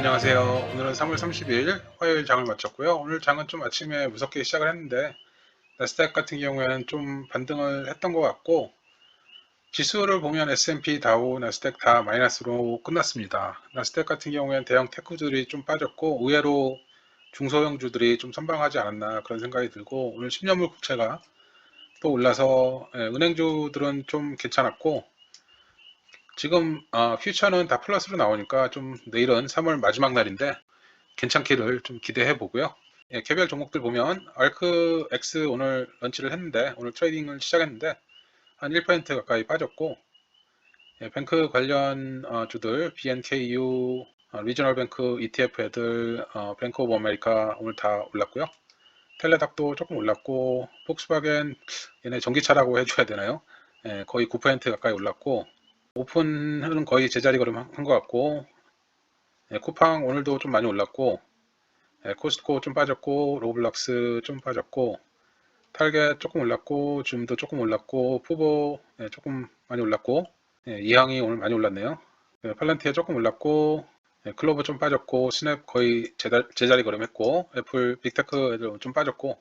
안녕하세요. 오늘은 3월 30일 화요일 장을 마쳤고요. 오늘 장은 좀 아침에 무섭게 시작을 했는데 나스닥 같은 경우에는 좀 반등을 했던 것 같고 지수를 보면 S&P, 다우, 나스닥 다 마이너스로 끝났습니다. 나스닥 같은 경우에는 대형 테크주들이 좀 빠졌고 의외로 중소형주들이 좀 선방하지 않았나 그런 생각이 들고 오늘 10년물 국채가 또 올라서 예, 은행주들은 좀 괜찮았고 지금 어, 퓨처는 다 플러스로 나오니까 좀 내일은 3월 마지막 날인데 괜찮기를 좀 기대해 보고요. 예, 개별 종목들 보면 알크 X 오늘 런치를 했는데 오늘 트레이딩을 시작했는데 한 1% 가까이 빠졌고 예, 뱅크 관련 어, 주들 BNKU 어, 리저널 뱅크 ETF 애들 어, 뱅크 오브 아메리카 오늘 다 올랐고요. 텔레닥도 조금 올랐고 폭스바겐 얘네 전기차라고 해줘야 되나요? 예, 거의 9% 가까이 올랐고 오픈은 거의 제자리 걸음 한 것 같고 예, 쿠팡 오늘도 좀 많이 올랐고 예, 코스트코 좀 빠졌고 로블락스 좀 빠졌고 탈겟 조금 올랐고 줌도 조금 올랐고 푸보 예, 조금 많이 올랐고 예, 이항이 오늘 많이 올랐네요. 예, 팔란티아 조금 올랐고 예, 클로버 좀 빠졌고 스냅 거의 제자, 제자리 걸음했고 애플 빅테크 좀 빠졌고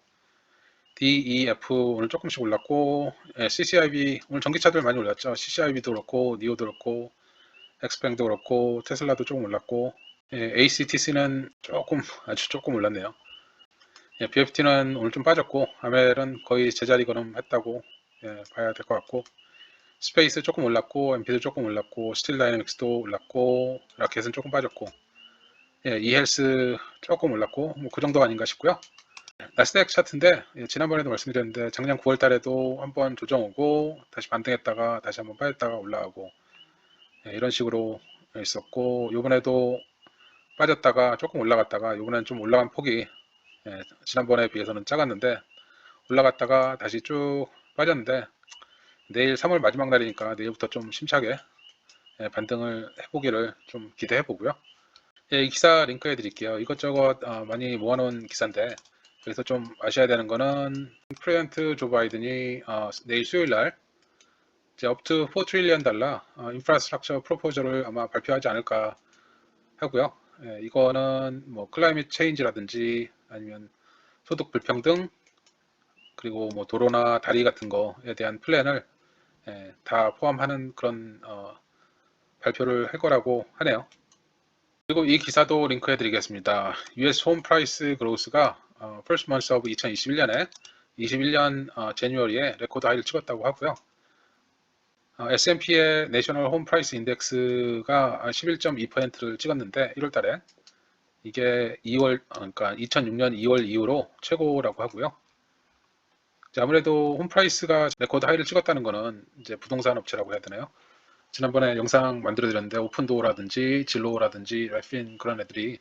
DEF 오늘 조금씩 올랐고 예, CCIB 오늘 전기차들 많이 올랐죠. CCIB도 그렇고 니오도 그렇고 엑스뱅도 그렇고 테슬라도 조금 올랐고 예, ACTC는 조금 아주 조금 올랐네요. 예, BFT는 오늘 좀 빠졌고 아멜은 거의 제자리 걸음했다고 예, 봐야 될 것 같고 스페이스 조금 올랐고 MP도 조금 올랐고 스틸 다이내믹스도 올랐고 라켓은 조금 빠졌고 예, 이헬스 조금 올랐고 뭐 그 정도 아닌가 싶고요. 나스닥 차트인데 예, 지난번에도 말씀드렸는데 작년 9월 달에도 한번 조정 오고 다시 반등했다가 다시 한번 빠졌다가 올라가고 예, 이런 식으로 있었고 요번에도 빠졌다가 조금 올라갔다가 요번엔 좀 올라간 폭이 예, 지난번에 비해서는 작았는데 올라갔다가 다시 쭉 빠졌는데 내일 3월 마지막 날이니까 내일부터 좀 심차게 예, 반등을 해보기를 좀 기대해 보고요. 예, 이 기사 링크해 드릴게요. 이것저것 어, 많이 모아놓은 기사인데 그래서 좀 아셔야 되는 거는 프레젠트 조 바이든이 어, 내일 수요일 날 이제 업투 4 트릴리언 달러 어, 인프라스트럭처 프로포저를 아마 발표하지 않을까 하고요. 예, 이거는 뭐 클라이밋 체인지라든지 아니면 소득 불평등 그리고 뭐 도로나 다리 같은 거에 대한 플랜을 예, 다 포함하는 그런 어, 발표를 할 거라고 하네요. 그리고 이 기사도 링크해 드리겠습니다. US 홈 프라이스 그로스가 어, first month of 2021년에 21년 어, 제뉴얼리에 레코드 하이를 찍었다고 하고요. 어, S&P의 내셔널 홈 프라이스 인덱스가 11.2%를 찍었는데 1월 달에 이게 2월 어, 그러니까 2006년 2월 이후로 최고라고 하고요. 아무래도 홈 프라이스가 레코드 하이를 찍었다는 거는 이제 부동산 업체라고 해야 되나요? 지난번에 영상 만들어 드렸는데 오픈도어라든지 진로라든지 레핀 그런 애들이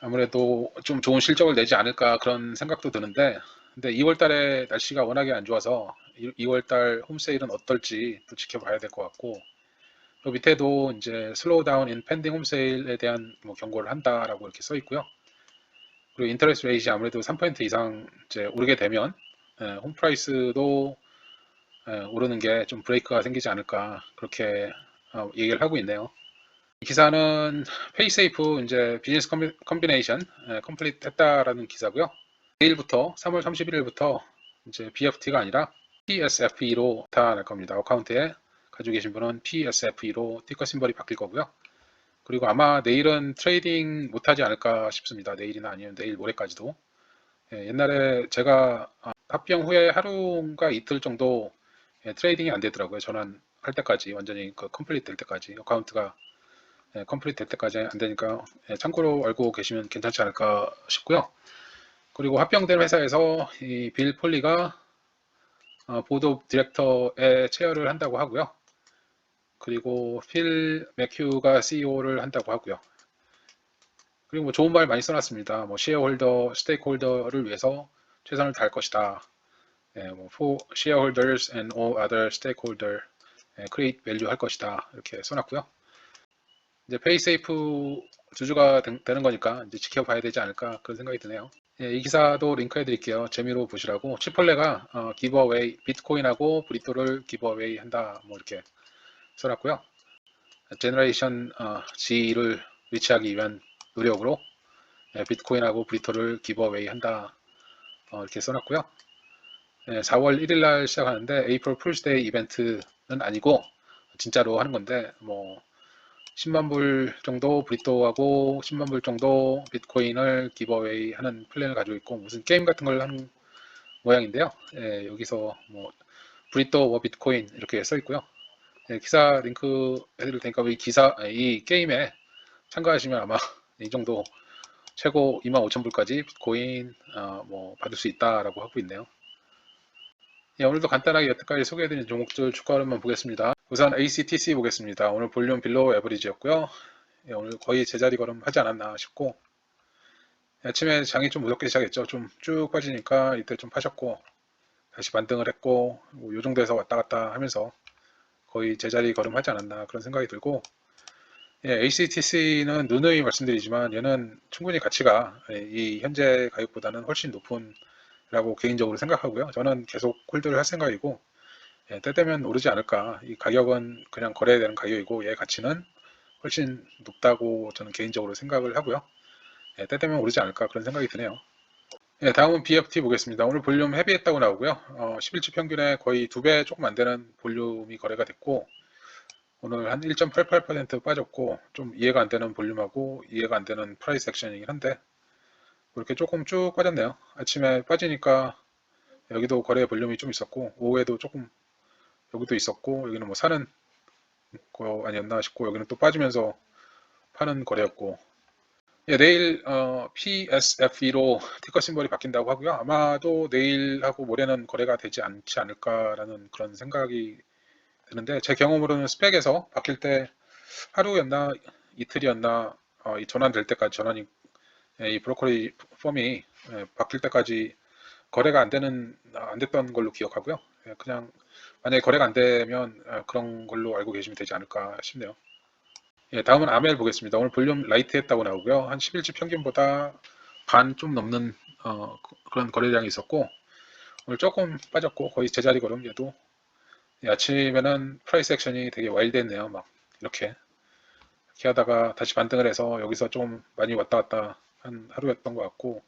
아무래도 좀 좋은 실적을 내지 않을까 그런 생각도 드는데 근데 2월 달에 날씨가 워낙에 안 좋아서 2월 달 홈세일은 어떨지 또 지켜봐야 될 것 같고 또 밑에도 이제 슬로우 다운 인 펜딩 홈세일에 대한 뭐 경고를 한다라고 이렇게 써 있고요. 그리고 인터레스트 레이지 아무래도 3% 이상 이제 오르게 되면 예, 홈 프라이스도 예, 오르는 게 좀 브레이크가 생기지 않을까 그렇게 어, 얘기를 하고 있네요. 이 기사는 페이세이프 이제 비즈니스 컴비네이션 예, 컴플리트 했다라는 기사고요. 내일부터 3월 31일부터 이제 BFT가 아니라 PSFE로 나타날 겁니다. 어카운트에 가지고 계신 분은 PSFE로 티커 심벌이 바뀔 거고요. 그리고 아마 내일은 트레이딩 못하지 않을까 싶습니다. 내일이나 아니면 내일 모레까지도. 예, 옛날에 제가 아, 합병 후에 하루인가 이틀 정도 예, 트레이딩이 안 되더라고요. 전환할 때까지 완전히 그 컴플리트 될 때까지 어카운트가 예, 컴플리트 될 때까지 안 되니까 예, 참고로 알고 계시면 괜찮지 않을까 싶고요. 그리고 합병된 회사에서 이 빌 폴리가 어, 보드 오브 디렉터에 체어를 한다고 하고요. 그리고 필 맥휴가 CEO를 한다고 하고요. 그리고 뭐 좋은 말 많이 써놨습니다. 뭐 시어홀더, 스테이크홀더를 위해서 최선을 다할 것이다. 예, 뭐 for shareholders and all other stakeholder 예, create value 할 것이다. 이렇게 써놨고요. 이제 페이세이프 주주가 되, 는 거니까 이제 지켜봐야 되지 않을까 그런 생각이 드네요. 예, 이 기사도 링크해 드릴게요. 재미로 보시라고. 치폴레가 어, 기버웨이 비트코인하고 브리토를 기버웨이 한다. 뭐 이렇게 써놨고요. 제너레이션 어, G를 리치하기 위한 노력으로 예, 비트코인하고 브리토를 기버웨이 한다 어, 이렇게 써놨고요. 예, 4월 1일 날 시작하는데 에이프릴 풀스데이 이벤트는 아니고 진짜로 하는 건데 뭐 10만 불 정도 브리토하고 10만 불 정도 비트코인을 기버웨이 하는 플랜을 가지고 있고 무슨 게임 같은 걸 하는 모양인데요. 예, 여기서 뭐 브리토 워 비트코인 이렇게 써 있고요. 예, 기사 링크 해드릴 테니까 이 기사 아, 이 게임에 참가하시면 아마 이 정도 최고 25,000불까지 비트코인 어, 뭐 받을 수 있다라고 하고 있네요. 예, 오늘도 간단하게 여태까지 소개해드린 종목들 주가 흐름만 보겠습니다. 우선 ACTC 보겠습니다. 오늘 볼륨 빌로우 에버리지였고요. 예, 오늘 거의 제자리 걸음 하지 않았나 싶고 예, 아침에 장이 좀 무섭게 시작했죠. 좀 쭉 빠지니까 이때 좀 파셨고 다시 반등을 했고 뭐 요 정도에서 왔다 갔다 하면서 거의 제자리 걸음 하지 않았나 그런 생각이 들고 예, ACTC는 누누이 말씀드리지만 얘는 충분히 가치가 예, 이 현재 가격보다는 훨씬 높은 라고 개인적으로 생각하고요. 저는 계속 홀드를 할 생각이고 예, 때 되면 오르지 않을까. 이 가격은 그냥 거래해야 되는 가격이고 얘 가치는 훨씬 높다고 저는 개인적으로 생각을 하고요. 예, 때 되면 오르지 않을까 그런 생각이 드네요. 예, 다음은 BFT 보겠습니다. 오늘 볼륨 헤비했다고 나오고요. 어, 11주 평균에 거의 두 배 조금 안 되는 볼륨이 거래가 됐고 오늘 한 1.88% 빠졌고 좀 이해가 안 되는 볼륨하고 이해가 안 되는 프라이스 액션이긴 한데 이렇게 조금 쭉 빠졌네요. 아침에 빠지니까 여기도 거래 볼륨이 좀 있었고 오후에도 조금 여기도 있었고 여기는 뭐 사는 거 아니었나 싶고 여기는 또 빠지면서 파는 거래였고 예, 내일 어, PSFE로 티커 심벌이 바뀐다고 하고요. 아마도 내일하고 모레는 거래가 되지 않지 않을까라는 그런 생각이 드는데 제 경험으로는 스펙에서 바뀔 때 하루였나 이틀이었나 어, 이 전환될 때까지 전환이 예, 이 브로커리 펌이 예, 바뀔 때까지 거래가 안 되는 아, 안 됐던 걸로 기억하고요. 예, 그냥 만약에 거래가 안 되면 아, 그런 걸로 알고 계시면 되지 않을까 싶네요. 예, 다음은 아멜 보겠습니다. 오늘 볼륨 라이트 했다고 나오고요. 한 11주 평균보다 반 좀 넘는 어, 그- 그런 거래량이 있었고 오늘 조금 빠졌고 거의 제자리 걸음 얘도 예, 아침에는 프라이스 액션이 되게 와일드했네요. 막 이렇게 이렇게 하다가 다시 반등을 해서 여기서 좀 많이 왔다 갔다 한 하루였던 것 같고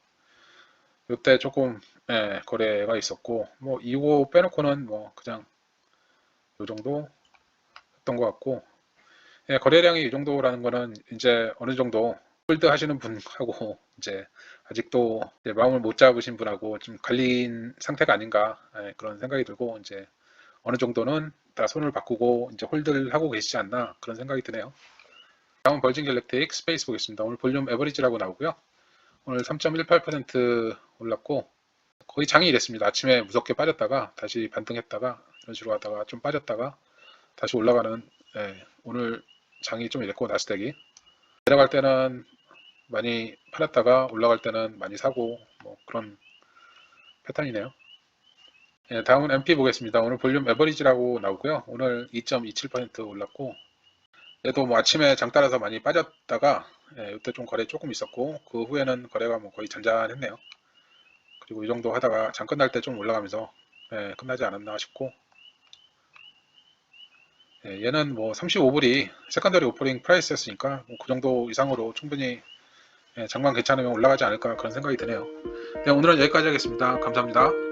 이때 조금 예, 거래가 있었고 뭐 이후 빼놓고는 뭐 그냥 요 정도 했던 것 같고 예, 거래량이 이 정도라는 거는 이제 어느 정도 홀드 하시는 분하고 이제 아직도 이제 마음을 못 잡으신 분하고 좀 갈린 상태가 아닌가 예, 그런 생각이 들고 이제 어느 정도는 다 손을 바꾸고 이제 홀드를 하고 계시지 않나 그런 생각이 드네요. 다음은 벌진 갤렉틱 스페이스 보겠습니다. 오늘 볼륨 에버리지라고 나오고요. 오늘 3.18% 올랐고 거의 장이 이랬습니다. 아침에 무섭게 빠졌다가 다시 반등했다가 이런 식으로 하다가 좀 빠졌다가 다시 올라가는 예, 오늘 장이 좀 이랬고 나스닥이 내려갈 때는 많이 팔았다가 올라갈 때는 많이 사고 뭐 그런 패턴이네요. 예, 다음은 MP 보겠습니다. 오늘 볼륨 에버리지라고 나오고요. 오늘 2.27% 올랐고 얘도 뭐 아침에 장 따라서 많이 빠졌다가 예, 이때 좀 거래 조금 있었고 그 후에는 거래가 뭐 거의 잔잔했네요. 그리고 이 정도 하다가 장 끝날 때 좀 올라가면서 예, 끝나지 않았나 싶고 예, 얘는 뭐 35불이 세컨더리 오퍼링 프라이스였으니까 뭐 그 정도 이상으로 충분히 예, 장만 괜찮으면 올라가지 않을까 그런 생각이 드네요. 네, 오늘은 여기까지 하겠습니다. 감사합니다.